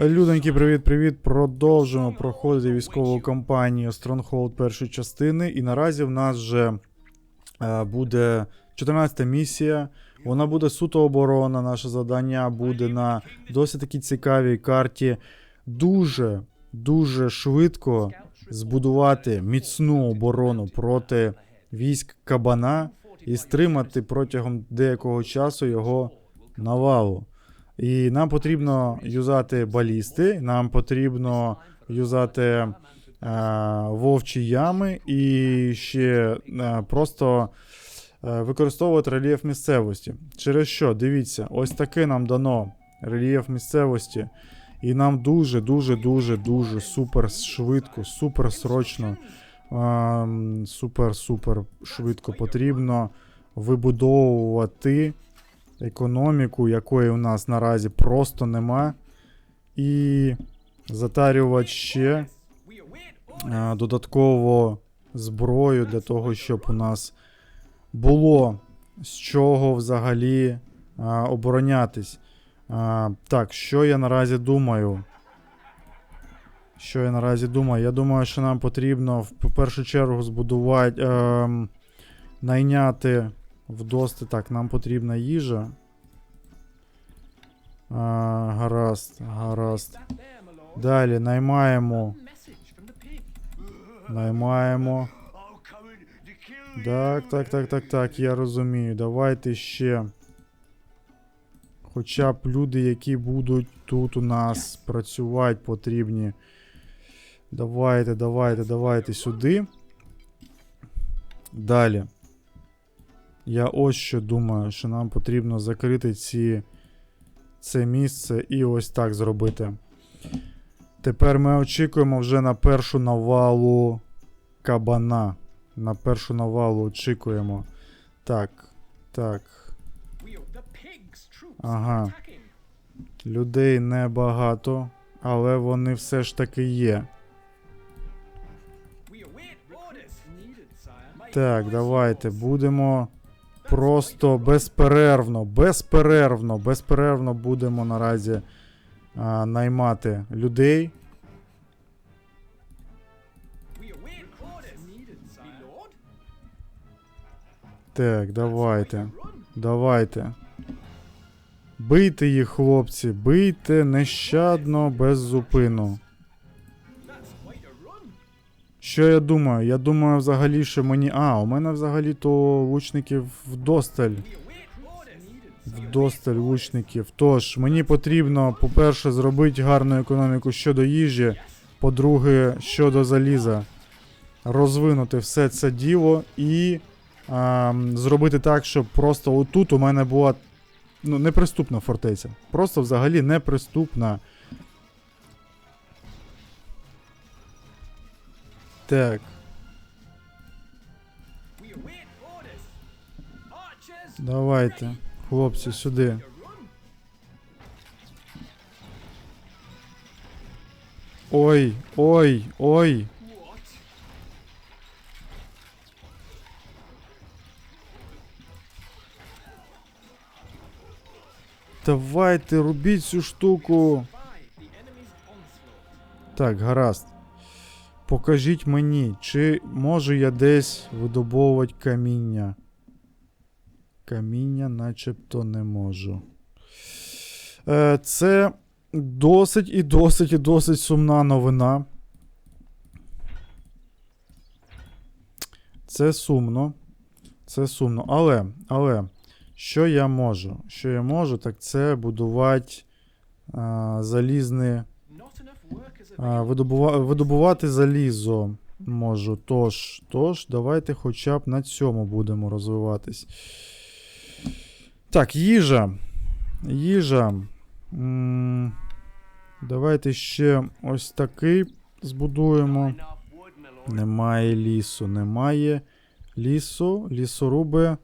Людоньки, привіт-привіт. Продовжуємо проходити військову кампанію Stronghold першої частини. І наразі в нас вже е, буде 14 місія. Вона буде суто оборона. Наше завдання буде на досить таки цікавій карті. Дуже, дуже швидко збудувати міцну оборону проти військ кабана і стримати протягом деякого часу його навалу. І нам потрібно юзати балісти, нам потрібно юзати е, вовчі ями і ще е, просто е, використовувати рельєф місцевості. Через що, дивіться, ось таке нам дано рельєф місцевості. І нам дуже, дуже, дуже, супер швидко, супер срочно, ем, супер, супер швидко потрібно вибудовувати економіку, якої у нас наразі просто нема. І затарювати ще е, додатково зброю для того, щоб у нас було з чого взагалі е, оборонятись. Е, так, що я наразі думаю? Що я наразі думаю? Я думаю, що нам потрібно в першу чергу збудувати, ем, найняти вдости. Так, нам потрібна їжа. А, гаразд, гаразд. Далі наймаємо. Наймаємо. Так, так, так, так, так, я розумію. Давайте ще. Хоча б люди, які будуть тут у нас працювати, потрібні. Давайте, давайте, давайте сюди. Далі. Я ось що думаю, що нам потрібно закрити ці, це місце і ось так зробити. Тепер ми очікуємо вже на першу навалу кабана. На першу навалу очікуємо. Так, так. Ага. Людей небагато, але вони все ж таки є. Так, давайте будемо просто безперервно, безперервно, безперервно будемо наразі а, наймати людей. Так, давайте. Давайте. Бийте їх, хлопці, бийте нещадно, без зупину. Що я думаю? Я думаю, взагалі, що мені. А, у мене взагалі то лучників вдосталь. Вдосталь лучників. Тож, мені потрібно, по-перше, зробити гарну економіку щодо їжі. По-друге, щодо заліза. Розвинути все це діло і а, зробити так, щоб просто отут у мене була ну, неприступна фортеця. Просто взагалі неприступна. Так. Давайте, хлопці, сюди. Ой, ой, ой. Давайте, рубіть цю штуку. Так, гаразд. Покажіть мені, чи можу я десь видобовувати каміння. Каміння начебто не можу. Е, це досить і досить і досить сумна новина. Це сумно. Це сумно. Але, але, що я можу? Що я можу, так це будувати а, залізне. Видобувати залізо можу. Тож, тож, давайте хоча б на цьому будемо розвиватись. Так, їжа. Їжа. М, Давайте ще ось такий збудуємо. Немає лісу, немає лісу, лісоруби.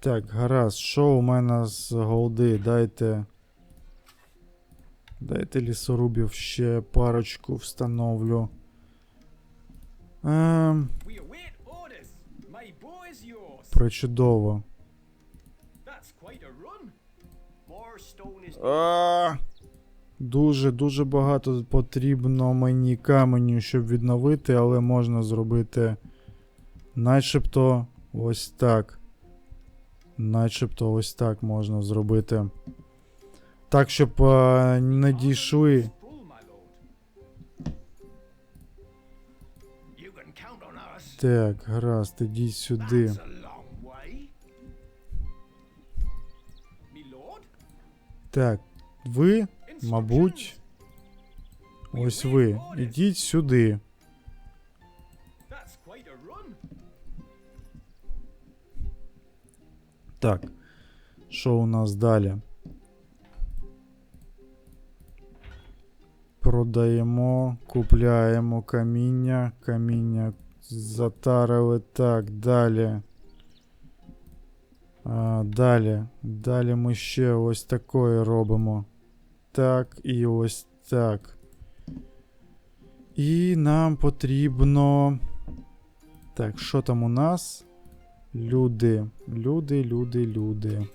Так, гаразд, що у мене з голди? Дайте. Дайте лісорубів ще парочку встановлю. Ем, причудово. Дуже-дуже багато потрібно мені каменю, щоб відновити, але можна зробити начебто ось так. Начебто ось так можна зробити. Так, щоб е, не дійшли. Full, my lord. You can count on us. Так, гаразд, ідіть сюди. That's a long way. Me lord? Так, ви, Instructions? мабуть, ось ви. Ідіть сюди. That's quite a run. Так. Що у нас далі? Продаємо, купляємо каміння. Каміння затарили. Так, далі. А, далі. Далі ми ще ось такое робимо. Так, і ось так. І нам потрібно. Так, що там у нас? Люди, люди, люди, люди.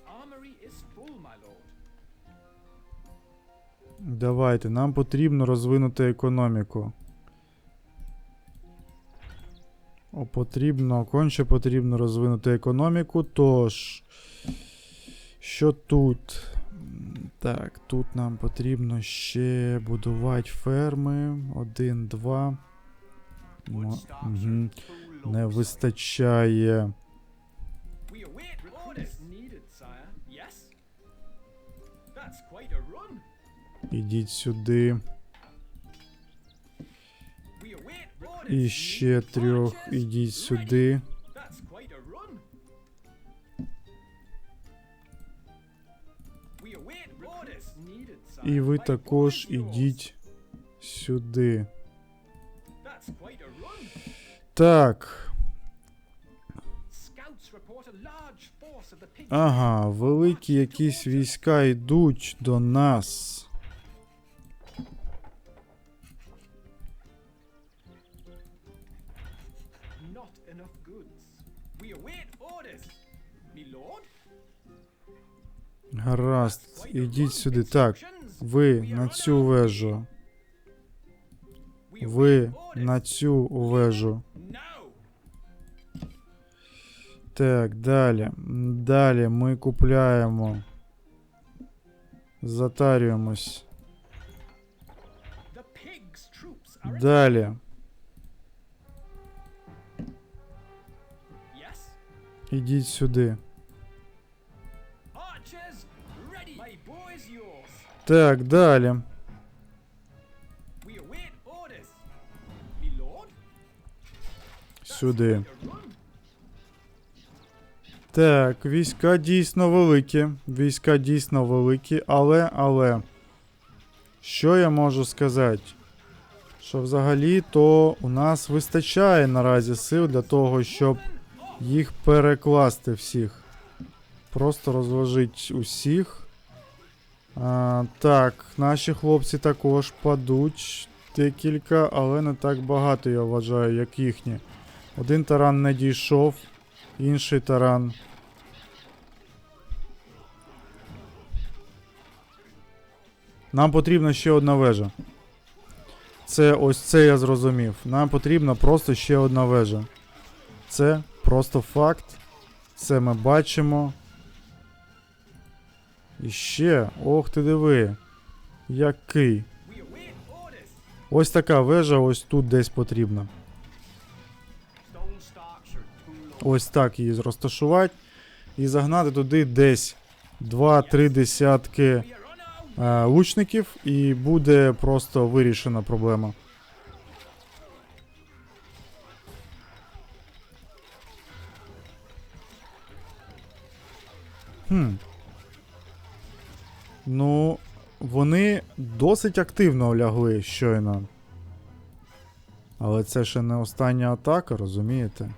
Давайте, нам потрібно розвинути економіку. О, потрібно, конче потрібно розвинути економіку. Тож, що тут? Так, тут нам потрібно ще будувати ферми. Один, два. Full Не вистачає. Ідіть сюди. І ще трьох. Ідіть сюди. І ви також ідіть сюди. Так. Ага, великі якісь війська йдуть до нас. Гаразд, ідіть сюди. Так, ви на цю вежу. Ви на цю вежу. Так, далі. Далі ми купляємо. Затарюємось. Далі. Ідіть сюди. Так, далі. Сюди. Так, війська дійсно великі. Війська дійсно великі, але, але. Що я можу сказати? Що взагалі то у нас вистачає наразі сил для того, щоб їх перекласти всіх. Просто розложить усіх. Так, наші хлопці також падуть декілька, але не так багато, я вважаю, як їхні. Один таран не дійшов, інший таран. Нам потрібна ще одна вежа. Це ось це я зрозумів. Нам потрібна просто ще одна вежа. Це просто факт. Це ми бачимо. І ще, ох ти диви. Який. Ось така вежа ось тут десь потрібна. Ось так її розташувати. І загнати туди десь 2-3 десятки е, лучників, і буде просто вирішена проблема. Хм. Ну, вони досить активно лягли щойно. Але це ще не остання атака, розумієте?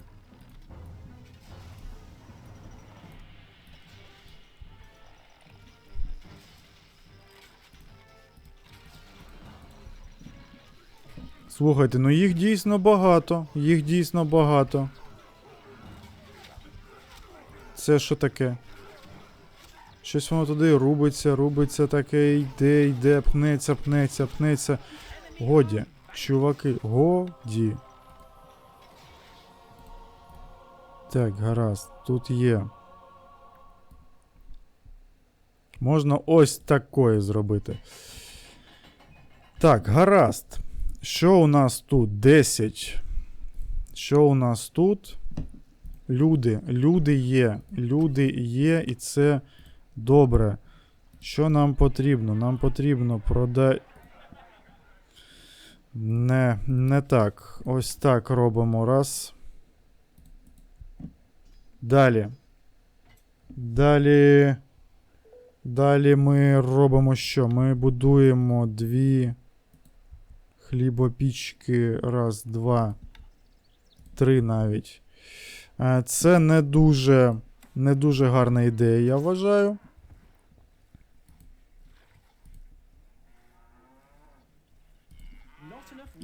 Слухайте, ну їх дійсно багато. Їх дійсно багато. Це що таке? Щось воно туди рубиться, рубиться, таке йде, йде, пнеться, пнеться, пнеться. Годі, чуваки, годі. Так, гаразд, тут є. Можна ось такое зробити. Так, гаразд. Що у нас тут? 10. Що у нас тут? Люди. Люди є. Люди є, і це добре. Що нам потрібно? Нам потрібно продати. Не, не так. Ось так робимо. Раз. Далі. Далі. Далі ми робимо що? Ми будуємо дві хлібопічки. Раз, два, три навіть. Е, Це не дуже, не дуже гарна ідея, я вважаю.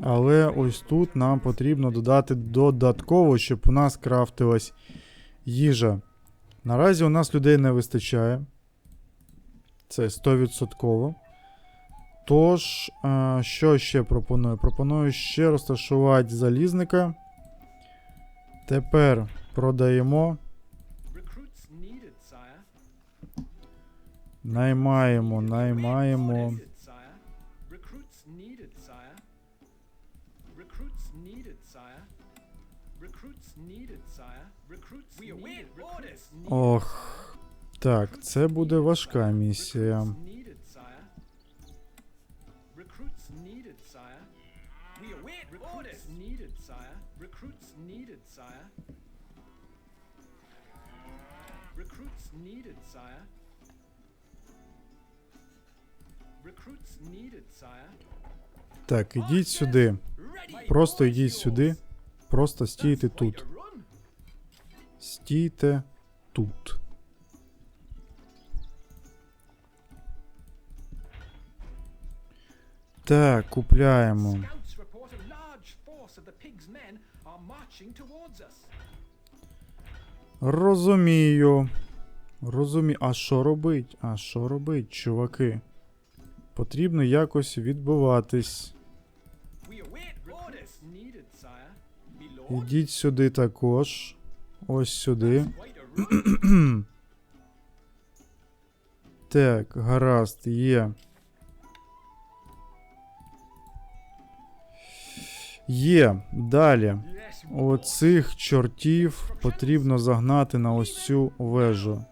Але ось тут нам потрібно додати додатково, щоб у нас крафтилась їжа. Наразі у нас людей не вистачає. Це 100%. Тож, е, що ще пропоную? Пропоную ще розташувати залізника. Тепер продаємо, наймаємо, наймаємо. Ох. Так, це буде важка місія. Recruits needed, sire. Recruits needed, sire. Так, ідіть сюди. Просто yours. сюди. Просто стійте тут. Стійте тут. Так, купляємо. Розумію. Розумію. А що робить? А що робить, чуваки? Потрібно якось відбиватись. Lord. Ідіть сюди також. Ось сюди. Так, гаразд, є. Є. Далі. Оцих чортів потрібно загнати на ось цю вежу.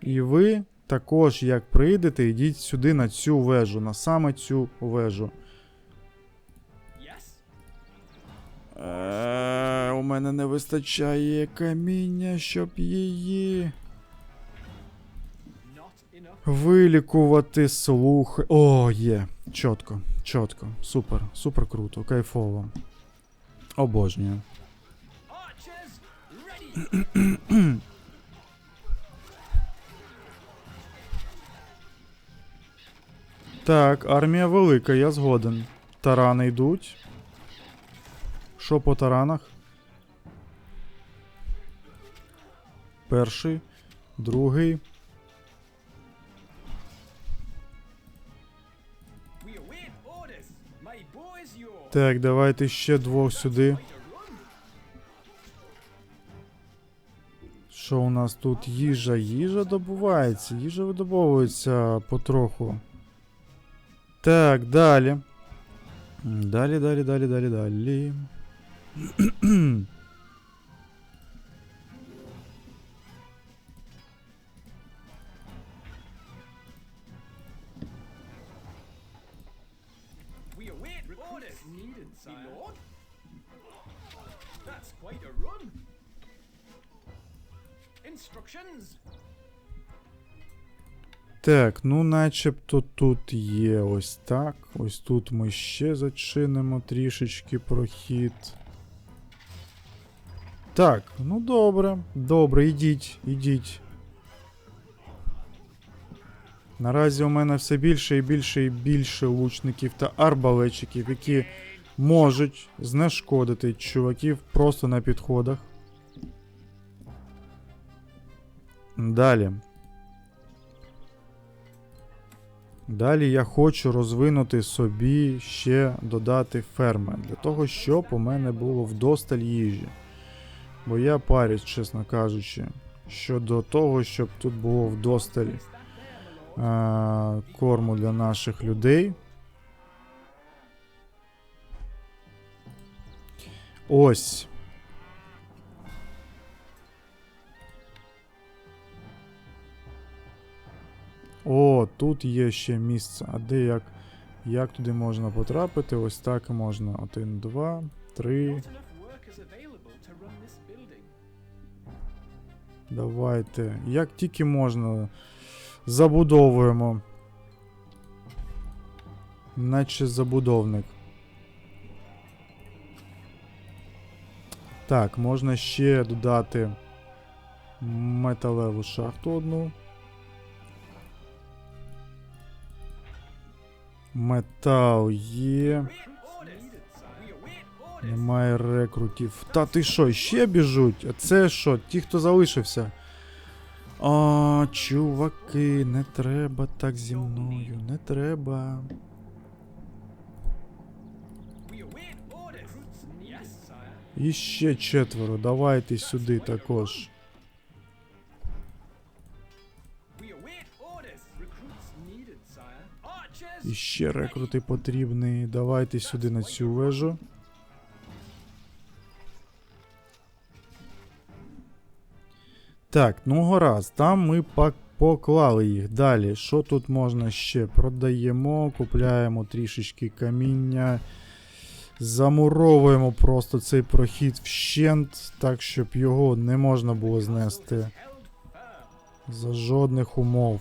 І ви також, як прийдете, йдіть сюди на цю вежу, на саме цю вежу. Е, у мене не вистачає каміння, щоб її вилікувати слухи. О, є. Чітко, чітко. Супер, супер круто, кайфово. Обожнюю. Так, армія велика, я згоден. Тарани йдуть. Що по таранах? Перший, другий. Так, давайте ще двох сюди. Що у нас тут? Їжа. Їжа добувається. Їжа видобовується потроху. Так, далі. Далі, далі, далі, далі, далі. Так, ну начебто тут є ось так. Ось тут ми ще зачинимо трішечки прохід. Так, ну добре, добре, ідіть, ідіть. Наразі у мене все більше і більше і більше лучників та арбалетчиків, які можуть знешкодити чуваків просто на підходах. Далі. Далі я хочу розвинути собі ще додати ферми. Для того, щоб у мене було вдосталь їжі. Бо я парюсь, чесно кажучи, щодо того, щоб тут було вдосталь а, корму для наших людей. Ось. О, тут є ще місце. А де як? Як туди можна потрапити? Ось так можна. Один, два, три. Давайте. Як тільки можна. Забудовуємо. Наче забудовник. Так, можна ще додати металеву шахту одну. Метал є. Немає рекрутів. Та ти що, ще біжуть? А це що, ті, хто залишився? А, чуваки, не треба так зі мною, не треба. І ще четверо, давайте сюди також. І ще рекрути потрібні. Давайте сюди на цю вежу. Так, ну гаразд, там ми поклали їх. Далі, що тут можна ще? Продаємо, купляємо трішечки каміння. Замуровуємо просто цей прохід вщент, так щоб його не можна було знести за жодних умов.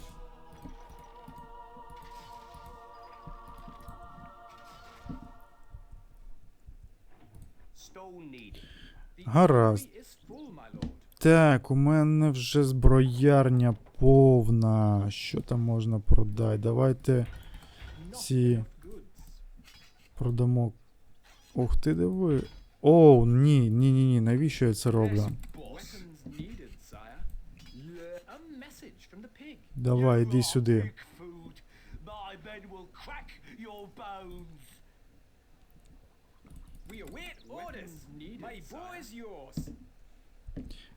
Гаразд. Так, у мене вже зброярня повна. Що там можна продати? Давайте ці продамо. Ух ти, диви. Оу, ні, ні, ні, ні. Навіщо я це роблю? Давай, іди сюди.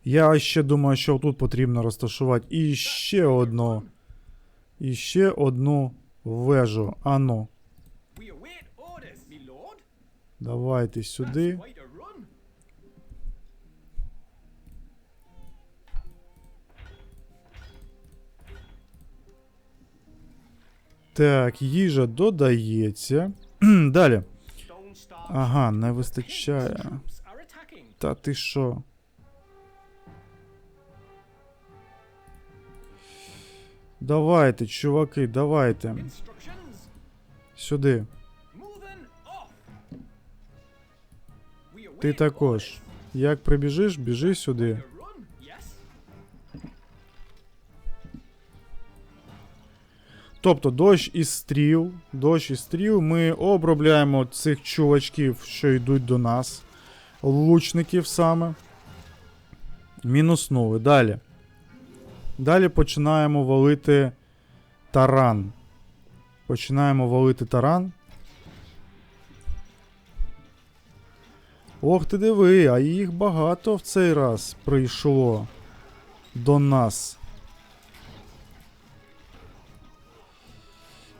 Я ще думаю, що тут потрібно розташувати і ще одну. І ще одну вежу. Ану, давайте сюди. Так, їжа додається. Далі. Ага, не вистачає. Та ти що? Давайте, чуваки, давайте. Сюди. Ти також. Як прибіжиш, біжи сюди. Тобто дощ із стріл, дощ із стріл, ми обробляємо цих чувачків, що йдуть до нас. Лучників саме. Мінуснули. Далі. Далі починаємо валити таран. Починаємо валити таран. Ох ти диви, а їх багато в цей раз прийшло до нас.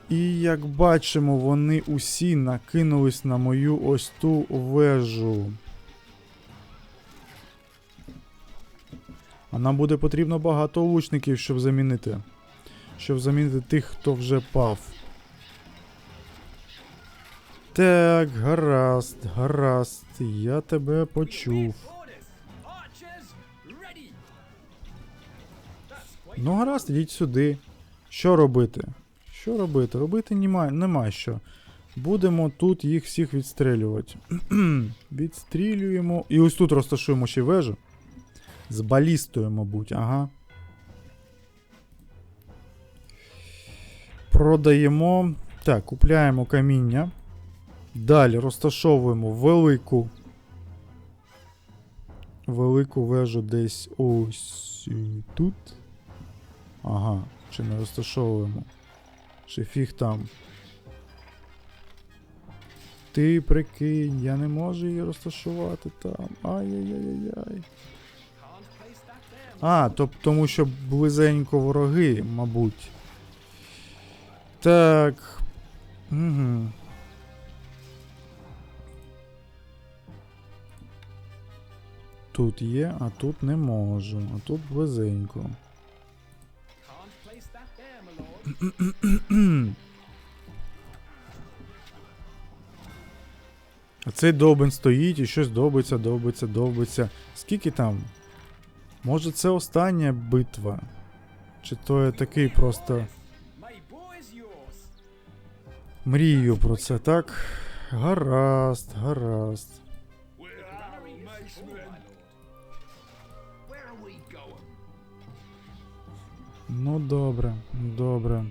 І як бачимо, вони усі накинулись на мою ось ту вежу. А нам буде потрібно багато лучників, щоб замінити. Щоб замінити тих, хто вже пав. Так, гаразд, гаразд. Я тебе почув. Ну, гаразд, ідіть сюди. Що робити? Що робити? Робити нема, нема що. Будемо тут їх всіх відстрелювати. Відстрілюємо. І ось тут розташуємо ще вежу. З балістою, мабуть, ага. Продаємо. Так, купляємо каміння. Далі розташовуємо велику. Велику вежу десь ось тут. Ага, чи не розташовуємо. Чи фіг там. Ти прикинь, я не можу її розташувати там. Ай-яй-яй-яй. А, то, тому що близенько вороги, мабуть. Так. Угу. Тут є, а тут не можу. А тут близенько. А цей довбень стоїть і щось довбиться, довбиться, довбиться. Скільки там? Може це остання битва? Чи то я такий просто мрію про це, так? Гаразд, гаразд. Ну добре, добре.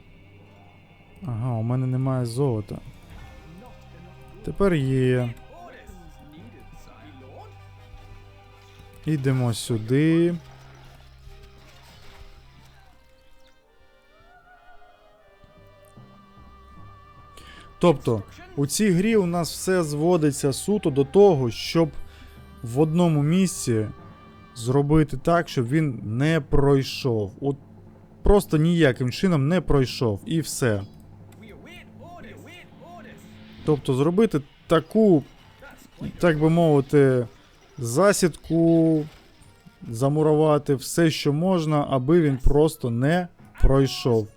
Ага, у мене немає золота. Тепер є. Ідемо сюди. Тобто, у цій грі у нас все зводиться суто до того, щоб в одному місці зробити так, щоб він не пройшов. От просто ніяким чином не пройшов. І все. Тобто зробити таку, так би мовити, засідку, замурувати все, що можна, аби він просто не пройшов.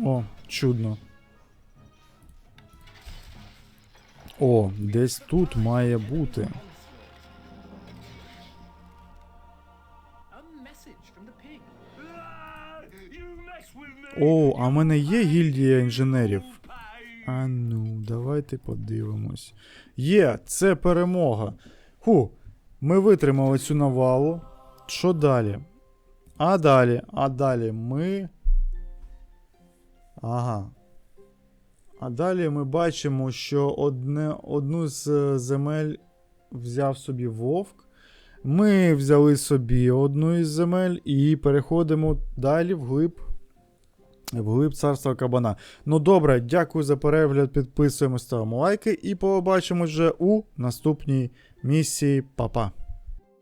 О, чудно. О, десь тут має бути. О, а в мене є гільдія інженерів. А ну, давайте подивимось. Є, це перемога. Ху, ми витримали цю навалу. Що далі? А далі, а далі ми. Ага. А далі ми бачимо, що одне, одну з е, земель взяв собі вовк. Ми взяли собі одну із земель і переходимо далі вглиб. Вглиб царства кабана. Ну добре, дякую за перегляд. Підписуємо, ставимо лайки і побачимось вже у наступній місії. Па-па.